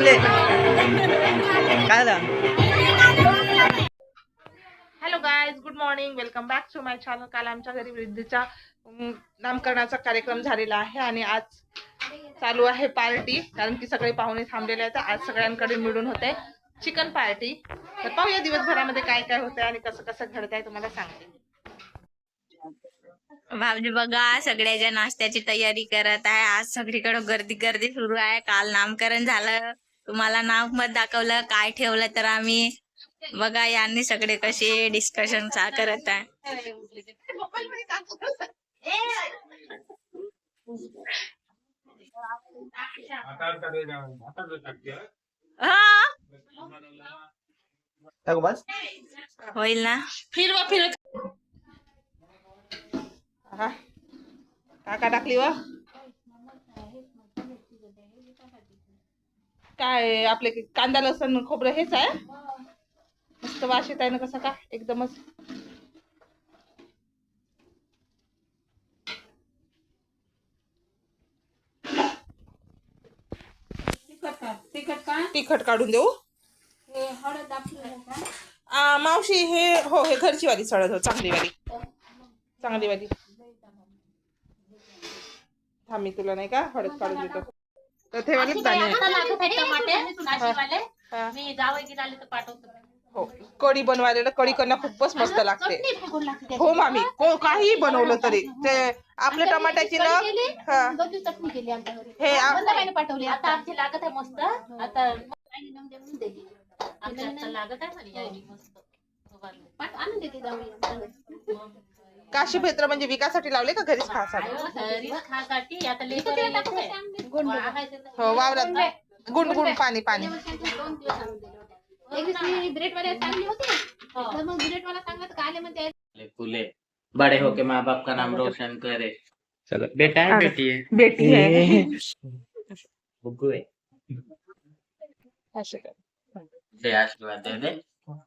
घे काय झालं? Hello guys good morning welcome back to my channel काल आमच्या घरी वृद्धीचा नामकरणाचा कार्यक्रम झालेला आहे आणि आज चालू आहे पार्टी कारण की सगळे पाहुणे थांबलेले आहेत. आज सगळ्यांकडे मिळून होते चिकन पार्टी तर पाहूया दिवसभरामध्ये काय काय होतंय आणि कसं कसं घडत आहे तुम्हाला सांगते. भाऊजी बघा सगळ्याच्या नाश्त्याची तयारी करत आहे. आज सगळीकडे गर्दी गर्दी सुरू आहे. काल नामकरण झालं. तुम्हाला नाव मत दाखवलं काय ठेवलं तर आम्ही बघा यांनी सगळे कसे डिस्कशन करत आहे. हा? टाकू बस. होईल ना? फिरवा फिरत हा. काका टाकली व? काय आपले कांदा लसण खोबरं हेच आहे. मस्त वास येत आहे ना कसा का एकदमच. तिखट काढून देऊ. आ, मावशी हे हो हे घरची वाली सळद हो चांगली वाली चांगली वाली थांब तुला नाही का हळद काढून देतो. तर ते वालेच टमाटे. हा. मी जावं की आले तर पाठवतो. हो कढी बनवायला कढी करणं खूपच मस्त लागते. हो मामी को काही बनवलं तरी. ते आपल्या टमाट्याची ना हा. दोन चटणी केली आमच्या घरी. हे पाठवली आता आमची लागत आहे मस्त. आता. आमच्या आता लागत आहे. पाठ आणून देते जाऊया. घरी. काशी भेत्र म्हणजे विकासाठी लावले का घरीच खासाठी हो वावरात गुंड. गुंड पाणी पाणी. फुले. बड़े होके माँ बाप का नाम रोशन करे. चलो बेटा है बेटी है? बेटी है। आशीर्वाद दे दे। हाँ।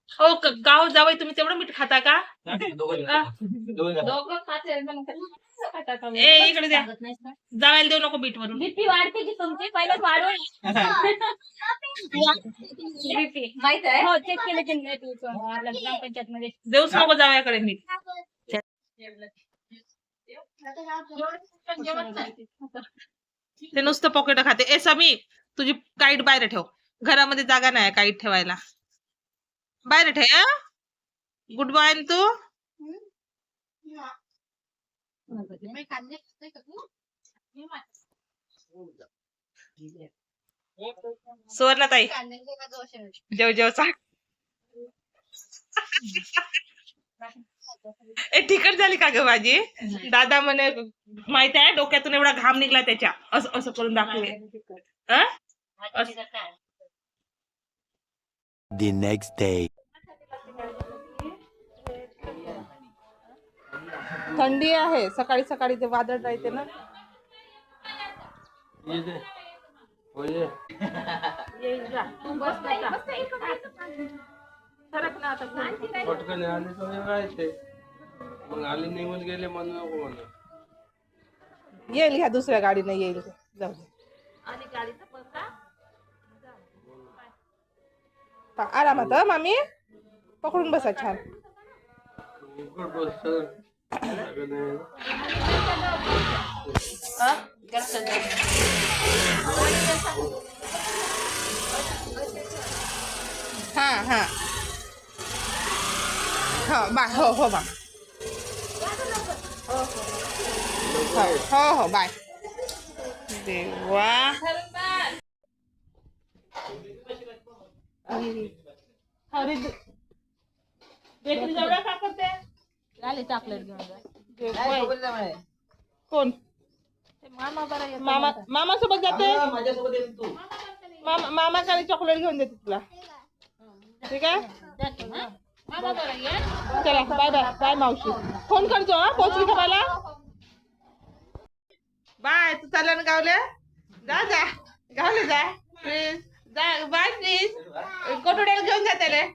हो क- गाव जावई तुम्ही तेवढं मीठ खाता का? दोघं खाते खाता का? ए, इकडे द्या. लागत नाहीस का? जावायला देऊ नको बीट वरून बीपी वाढते की तुमची? बीपी माहित आहे? हो चेक केलं की नाही तू ग्रामपंचायत मध्ये देऊच नको जावयाकडे मीठ. ते नुसतं पॉकेट खाते. ए समी तुझी काईट बाहेर ठेव. घरामध्ये जागा नाही काईट ठेवायला. बाहेर ठेव गुड बाय तू. सुवर्णाताई. जेव जेव चाक. ए तिकट झाली का ग माझी दादा म्हणे माहीत आहे डोक्यातून एवढा घाम निघला त्याच्या. असं असं करून दाखवले? The next day. थंडी आहे सकाळी सकाळी ते वादळ राहते ना. तू? सरक ना आता पटकन आले तर राहायचे मग आले निघून गेले म्हणून नको म्हणून येईल ह्या दुसऱ्या गाडीने येईल जाऊ दे पा- आरामात हं, मामी पकडून बसा छान उघड बसत लागत नाही. हा हा हो बाय हो हो बा हो हो हो बाय देवा अरे बेकरी जवळ का करते आले चॉकलेट घेऊन जा. कोण मामा बरं मामा मामा सोबत जाते? माझ्यासोबत तू. मामा मामाकडे चॉकलेट घेऊन देते तुला. ठीक आहे? जाते मग. बाबा बरं ये. चला बाय बाय बाय मावशी. फ़ोन करतो हा पोचली का मला? बाय तू चालला ना गावले? जा जा. गावले जा. प्लीज़. जा बाय प्लीज कोटुड्याला घेऊन जा त्याला.